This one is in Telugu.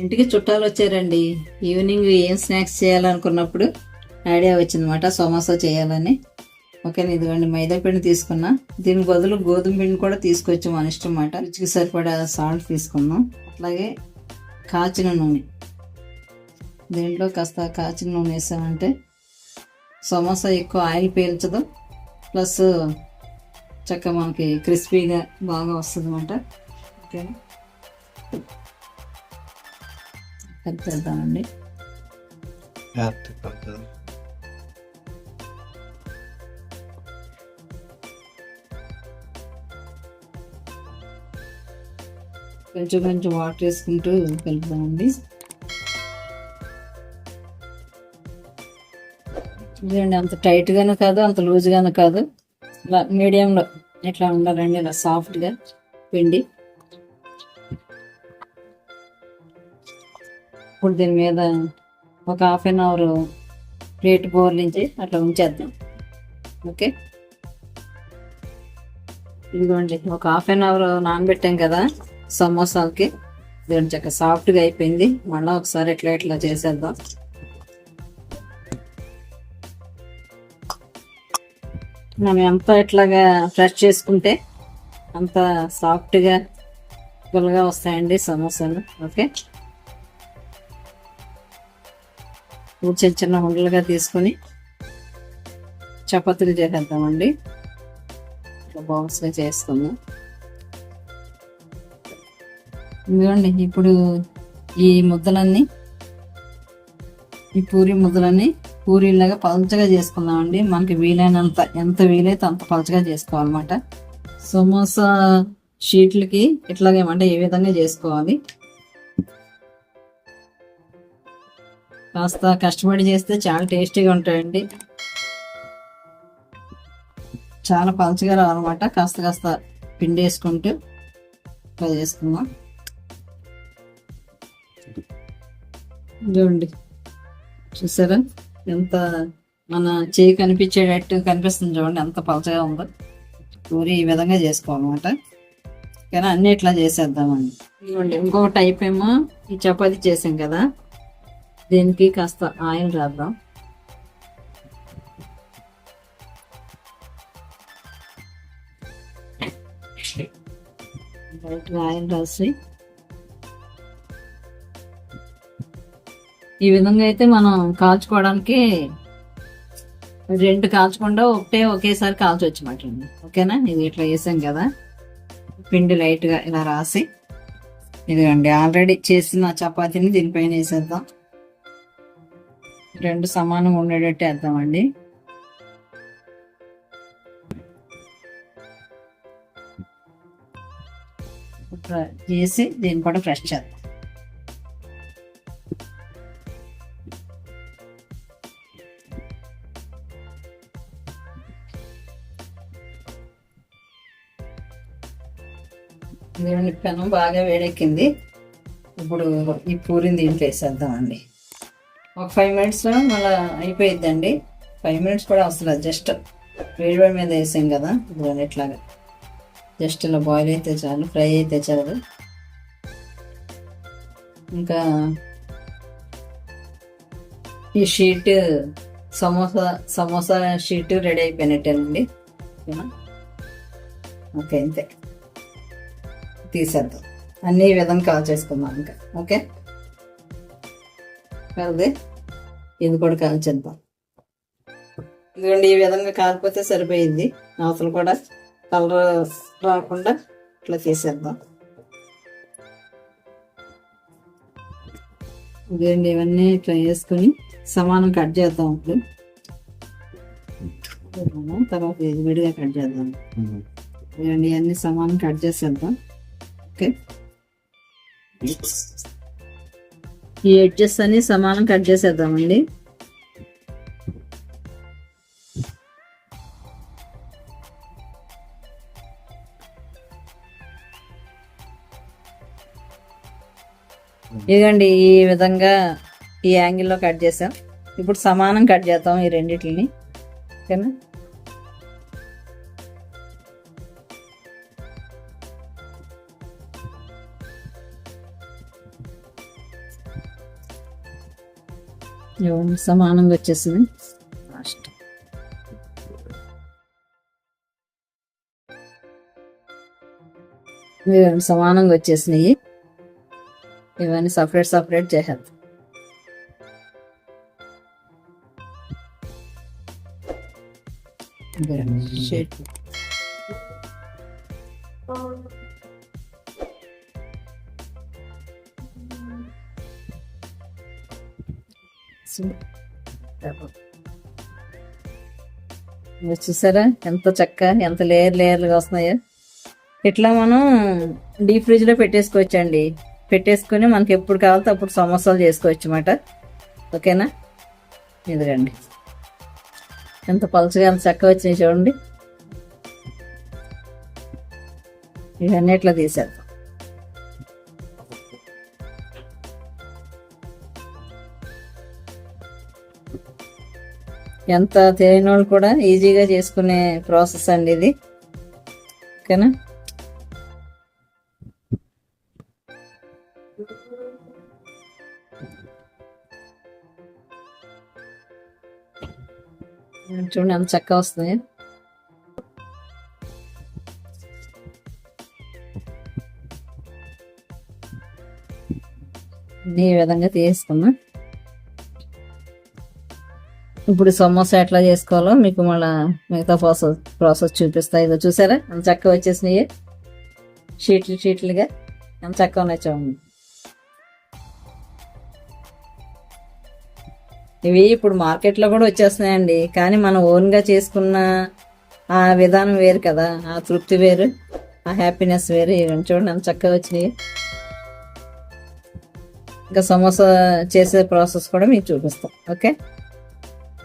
ఇంటికి చుట్టాలు వచ్చారండి. ఈవినింగ్ ఏం స్నాక్స్ చేయాలనుకున్నప్పుడు ఐడియా వచ్చిందన్నమాట సమోసా చేయాలని. ఓకే ఇదిగోండి మైదా పిండి తీసుకున్నా. దీని బదులు గోధుమ పిండి కూడా తీసుకొచ్చి మన ఇష్టం అన్నమాట. రుచికి సరిపడా సాల్ట్ తీసుకున్నాం అట్లాగే కాచిన నూనె. దీంట్లో కాస్త కాచిన నూనె వేసామంటే సమోసా ఎక్కువ ఆయిల్ పీల్చదు. ప్లస్ చక్కగా మనకి క్రిస్పీగా బాగా వస్తుంది అన్నమాట ఓకేనా? కలిపేద్దామండి కొంచెం కొంచెం వాటర్ వేసుకుంటూ కలుపుదామండి. ఇదండి అంత టైట్గాను కాదు అంత లూజ్గాను కాదు. ఇలా మీడియంలో ఇట్లా ఉండాలండి ఇలా సాఫ్ట్గా పిండి. అప్పుడు దీని మీద ఒక హాఫ్ అన్ అవర్ ప్లేట్ బోర్లించి అట్లా ఉంచేద్దాం. ఓకే? ఇదిగోండి ఒక హాఫ్ అన్ అవర్ నానబెట్టాం కదా సమోసాలకి. దీని చక్క సాఫ్ట్గా అయిపోయింది. మళ్ళీ ఒకసారి ఇట్లా ఇట్లా చేసేద్దాం. మనం ఎంత ఇట్లాగా ఫ్రెష్ చేసుకుంటే అంత సాఫ్ట్గా గుల్లగా వస్తాయండి సమోసాలు. ఓకే? ఇప్పుడు చిన్న చిన్న ఉండలుగా తీసుకొని చపాతీలు చేసేద్దామండి. ఇట్లా బౌల్స్గా చేసుకుందాం ఇదిగోండి ఇప్పుడు ఈ ముద్దలన్నీ ఈ పూరి ముద్దలన్నీ పూరీలాగా పలచగా చేసుకుందామండి. మనకి వీలైనంత ఎంత వీలైతే అంత పలచగా చేసుకోవాలన్నమాట. సమోసా షీట్లకి ఇట్లాగేమంటే ఏ విధంగా చేసుకోవాలి? కాస్త కష్టపడి చేస్తే చాలా టేస్టీగా ఉంటాయండి. చాలా పలచగా రావాలన్నమాట. కాస్త కాస్త పిండి వేసుకుంటూ ఇట్లా చేసుకుందాం. చూడండి చూసారా? ఎంత మన చేయి కనిపించేటట్టు కనిపిస్తుంది చూడండి. ఎంత పలచగా ఉందో. పూరి ఈ విధంగా చేసుకోవాలన్నమాట. కానీ అన్ని ఇట్లా చేసేద్దామండి. చూడండి ఇంకొక టైప్ ఏమో ఈ చపాతి చేసాం కదా. దీనికి కాస్త ఆయిల్ రాద్దాం. ఆయిల్ రాసి ఈ విధంగా అయితే మనం కాల్చుకోవడానికి రెండు కాల్చకుండా ఒకటే ఒకేసారి కాల్చవచ్చు మాట ఓకేనా? ఇది ఇట్లా వేసాం కదా? పిండి లైట్గా ఇలా రాసి. ఇదిగండి ఆల్రెడీ చేసిన చపాతీని దీనిపైన వేసేద్దాం. రెండు సమానంగా ఉండేటట్టు వేద్దామండి. చేసి దీన్ని కూడా ఫ్రెష్ చేద్దాం. పెనం బాగా వేడెక్కింది. ఇప్పుడు ఈ పూరిని దీంట్లో వేసేద్దామండి. ఒక ఫైవ్ మినిట్స్లో మళ్ళీ అయిపోయిద్దండి. ఫైవ్ మినిట్స్ కూడా అవసరం జస్ట్ వేడి వేడి మీద వేసాం కదా ఇదిగోండి ఇట్లాగా జస్ట్ ఇలా బాయిల్ అయితే చాలు ఫ్రై అయితే చాలు. ఇంకా ఈ sheet samosa samosa sheet ready అయిపోయినట్టేనండి. Okay అంతే. తీసేద్దాం. అన్ని విధంగా కాల్ చేసుకుందాం ఇంకా. ఓకే? కాదే ఇది కూడా కాల్చేద్దాం. ఇదిగోండి ఈ విధంగా కాలిపోతే సరిపోయింది. అవతలు కూడా కలర్ రాకుండా ఇట్లా తీసేద్దాం ఇదిగోండి ఇవన్నీ ఇట్లా వేసుకొని సమానం కట్ చేద్దాం ఇప్పుడు. తర్వాత ఇది విడిగా కట్ చేద్దాం. ఇవన్నీ అన్ని సమానం కట్ చేసేద్దాం. ఓకే. ఈ ఎడ్జెస్ అన్ని సమానం కట్ చేసేద్దామండి. ఇదిగండి ఈ విధంగా ఈ యాంగిల్లో కట్ చేసాం. ఇప్పుడు సమానం కట్ చేద్దాం ఈ రెండింటిని ఓకేనా? ఇవ్వండి సమానంగా వచ్చేసింది. లాస్ట్. సమానంగా వచ్చేసినాయి. ఇవన్నీ సపరేట్ సపరేట్ చేసేద్దాం. మీరు చూసారా? ఎంత చక్క ఎంత లేయర్ లేయర్లుగా వస్తున్నాయో. ఇట్లా మనం డీప్ ఫ్రిడ్జ్లో పెట్టేసుకోవచ్చండి. పెట్టేసుకొని మనకి ఎప్పుడు కావాలితే అప్పుడు సమోసాలు చేసుకోవచ్చు అన్నమాట ఓకేనా ఎదురండి ఎంత పలుచగా ఎంత చక్కగా వచ్చినాయి చూడండి. ఇవన్నీ ఇట్లా తీసేద్దాం. ఎంత తెలియని వాళ్ళు కూడా ఈజీగా చేసుకునే ప్రాసెస్ అండి ఇది. ఓకేనా? చూడండి ఎంత చక్కగా వస్తుంది. ఈ విధంగా తీసుకున్నా ఇప్పుడు సమోసా ఎట్లా చేసుకోవాలో మీకు మళ్ళా మిగతా ప్రాసెస్ ప్రాసెస్ చూపిస్తా. ఇదో చూసారా? ఎంత చక్కగా వచ్చేసినాయి. షీట్లు షీట్లుగా ఎంత చక్కగా ఉన్నాయి చూడండి. ఇవి ఇప్పుడు మార్కెట్లో కూడా వచ్చేస్తున్నాయండి. కానీ మనం ఓన్గా చేసుకున్న ఆ విధానం వేరు కదా. ఆ తృప్తి వేరు. ఆ హ్యాపీనెస్ వేరు. ఇవన్నీ చూడండి ఎంత చక్కగా వచ్చినాయి. ఇంకా సమోసా చేసే ప్రాసెస్ కూడా మీకు చూపిస్తాం. ఓకే?